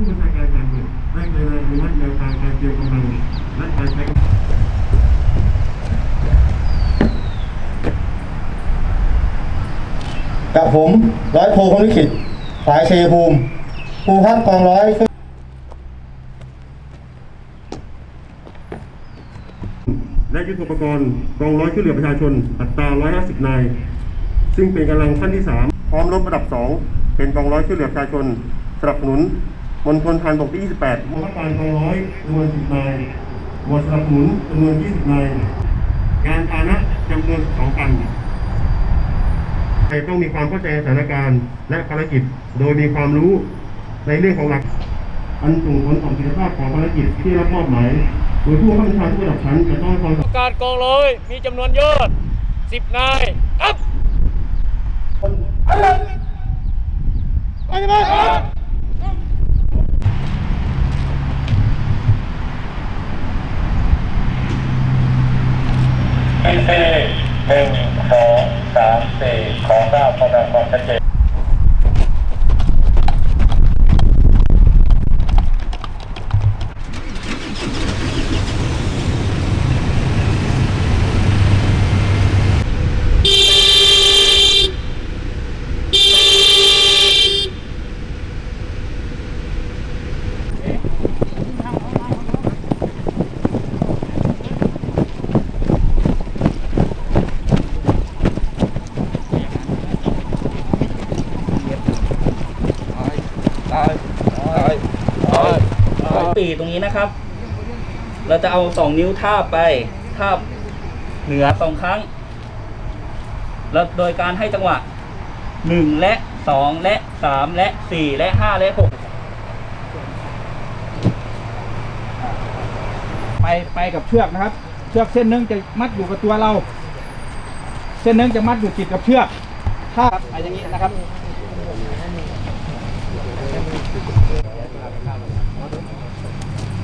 ผู้บัญชาการการเมืองได้ในรายอนุมัติแนวทางการเตรียมกำลังและการใช้กับผมร้อยโทพงลิขิตฝ่ายเชยภูมิภูพัฒน์กองร้อยและยุทธปกรณ์กองร้อยช่วยเหลือประชาชน อัตรา 150 นาย ซึ่งเป็นกำลังขั้นที่ 3 พร้อมรบระดับ 2 เป็นกองร้อยช่วยเหลือประชาชนสนับสนุน มณฑลทารบกที่ 28มณฑลการกองร้อยจำนวน10นายหมวดสนับสนุนจำนวน 20นายงานพาหนะจำนวน 2 คันต้องมีความเข้าใจสถานการณ์และภารกิจ โดยมีความรู้ในเรื่องของหลัก อันส่งผลต่อประสิทธิภาพของภารกิจที่รับมอบหมายโดยผู้บังคับบัญชาทุกระดับชั้นจะต้องความการกองร้อยมีจำนวนยอด10นายครับที่สี่หนึ่งสองสามสี่ ขอทราบความความชัดเจน ปีตรงนี้นะครับ เราจะเอาสองนิ้วทาบไปทาบเหนือสองครั้ง แล้วโดยการให้จังหวะหนึ่งและสองและสามและสี่และห้าและหกไปไปกับเชือกนะครับ เชือกเส้นหนึงจะมัดอยู่กับตัวเรา เส้นหนึงจะมัดอยู่ติดกับเชือก ถ้าอะไปอย่างนี้นะครับ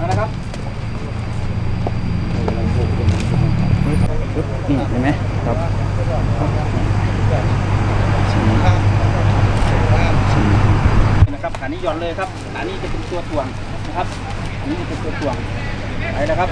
นะครับนี่เห็นไหมครับนะครับขานี้หย่อนเลยครับขานี้จะเป็นตัวถ่วงนะครับอันนี้จะเป็นตัวถ่วงไปแล้วครับ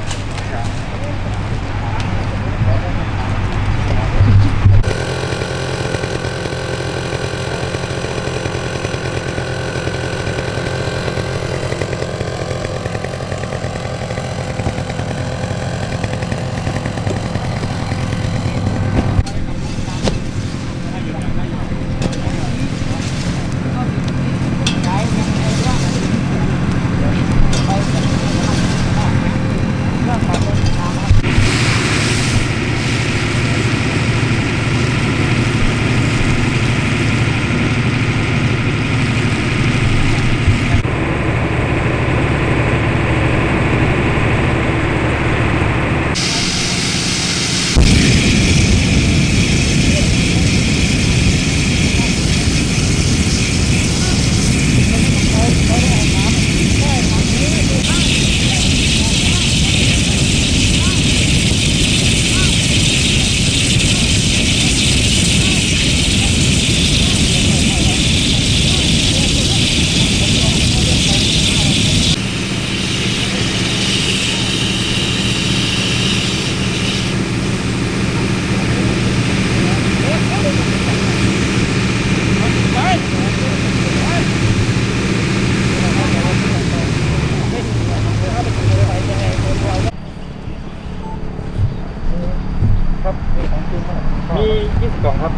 มี 20กล่องครับ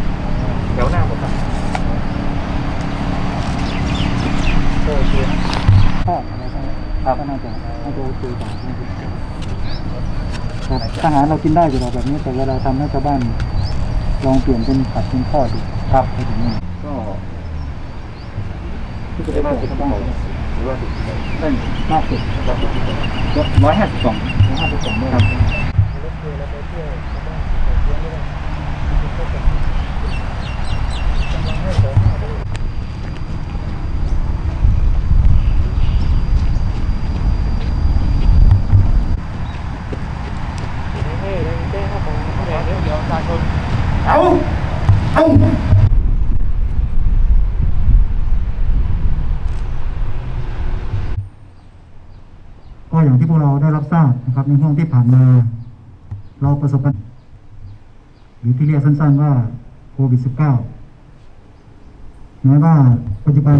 แถวหน้าหมดครับโอเคครับ ก็น่าจะน่าจะโอเคกว่าครับอาหารเรากินได้อยู่แล้วแบบนี้แต่เวลาทำให้ชาวบ้านลองเปลี่ยนเป็นผัดเป็นทอดดูครับไปถึงนี่ก็ที่จะได้มากสุดบ้างหรือว่าได้มากสุดร้อยห้าสิบสองร้อยห้าสิบสองครับ เอาเอาก็อย่างที่พวกเราได้รับทราบนะครับในห่วงที่ผ่านมา เราประสบปัญหาหรือที่เรียกสั้นๆว่าโควิด -19 แม้ว่าปัจจุบัน